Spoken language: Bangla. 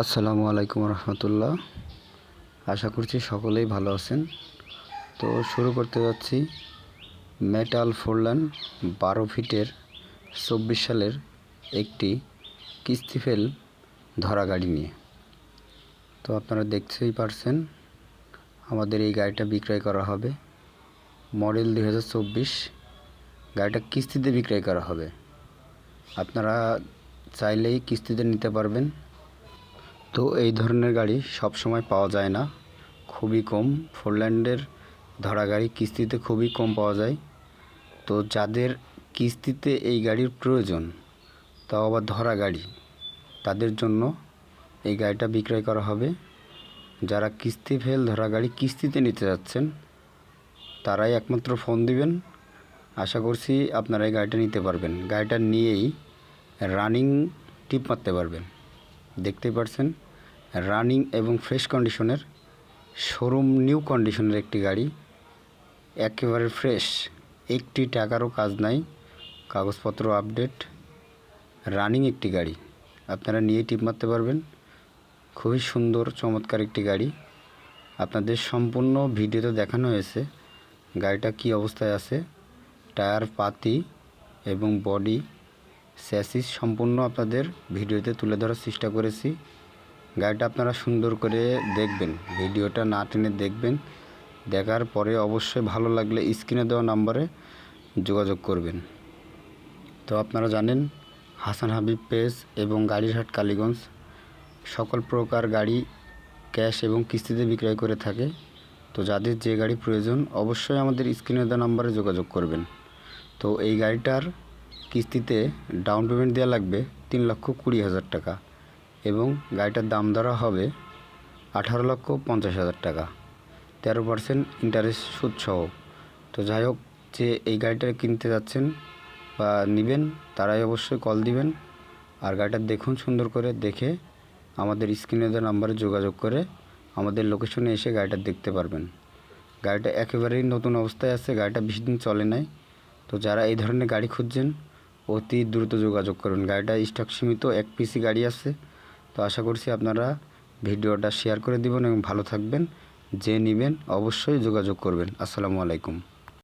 আসসালামু আলাইকুম রহমতুল্লাহ। আশা করছি সকলেই ভালো আছেন। তো শুরু করতে যাচ্ছি মেটাল ফোরলান বারো ফিটের চব্বিশ সালের একটি কিস্তিফেল ধরা গাড়ি নিয়ে। তো আপনারা দেখতেই পারছেন, আমাদের এই গাড়িটা বিক্রয় করা হবে। মডেল দুই হাজার চব্বিশ, গাড়িটা কিস্তিতে বিক্রয় করা হবে। আপনারা চাইলেই কিস্তিতে নিতে পারবেন। তো এই ধরনের গাড়ি সব সময় পাওয়া যায় না। খুবই কম। ফোরল্যান্ডের ধরা গাড়ি কিস্তিতে খুবই কম পাওয়া যায়। তো যাদের কিস্তিতে এই গাড়ির প্রয়োজন, তাও আবার ধরা গাড়ি, তাদের জন্য এই গাড়িটা বিক্রয় করা হবে। যারা কিস্তি ফেল ধরা গাড়ি কিস্তিতে নিতে যাচ্ছেন, তারাই একমাত্র ফোন দিবেন। আশা করছি আপনারা এই গাড়িটা নিতে পারবেন। গাড়িটা নিয়েই রানিং টিপ মারতে পারবেন। দেখতেই পারছেন? রানিং এবং ফ্রেশ কন্ডিশনের, শোরুম নিউ কন্ডিশনের একটি গাড়ি, একেবারে ফ্রেশ, একটি টাকারও কাজ নাই, কাগজপত্র আপডেট, রানিং একটি গাড়ি। আপনারা নিয়ে টিপ মারতে পারবেন। খুবই সুন্দর, চমৎকার একটি গাড়ি। আপনাদের সম্পূর্ণ ভিডিওতে দেখানো হয়েছে, গাড়িটা কি অবস্থায় আছে, টায়ার, পাতি এবং বডি, স্যাসিস সম্পূর্ণ আপনাদের ভিডিওতে তুলে ধরার চেষ্টা করেছি। গাড়িটা আপনারা সুন্দর করে দেখবেন, ভিডিওটা না টেনে দেখবেন, দেখার পরে অবশ্যই ভালো লাগলে স্ক্রিনে দেওয়া নাম্বারে যোগাযোগ করবেন। তো আপনারা জানেন, হাসান হাবিব পেজ এবং গাড়িরহাট কালীগঞ্জ সকল প্রকার গাড়ি ক্যাশ এবং কিস্তিতে বিক্রয় করে থাকে। তো যাদের যে গাড়ি প্রয়োজন অবশ্যই আমাদের স্ক্রিনে দেওয়া নাম্বারে যোগাযোগ করবেন। তো এই গাড়িটার কিস্তিতে ডাউন পেমেন্ট দেওয়া লাগবে তিন লক্ষ কুড়ি হাজার টাকা। এবং গাড়িটার দাম ধরা হবে আঠারো লক্ষ পঞ্চাশ হাজার টাকা। তেরো পার্সেন্ট ইন্টারেস্ট সুদসহ। তো যাই হোক, যে এই গাড়িটা কিনতে যাচ্ছেন বা নেবেন, তারাই অবশ্যই কল দিবেন। আর গাড়িটা দেখুন সুন্দর করে, দেখে আমাদের স্ক্রিনে দেওয়া নাম্বারে যোগাযোগ করে আমাদের লোকেশনে এসে গাড়িটা দেখতে পারবেন। গাড়িটা একেবারেই নতুন অবস্থায় আছে, গাড়িটা বেশি দিন চলে নাই। তো যারা এই ধরনের গাড়ি খুঁজছেন, অতি দ্রুত যোগাযোগ করুন। গাড়িটা স্টক সীমিত, এক পিসি গাড়ি আছে। তো আশা করছি আপনারা ভিডিওটা শেয়ার করে দিবেন এবং ভালো থাকবেন, যে নেবেন অবশ্যই যোগাযোগ করবেন। আসসালামু আলাইকুম।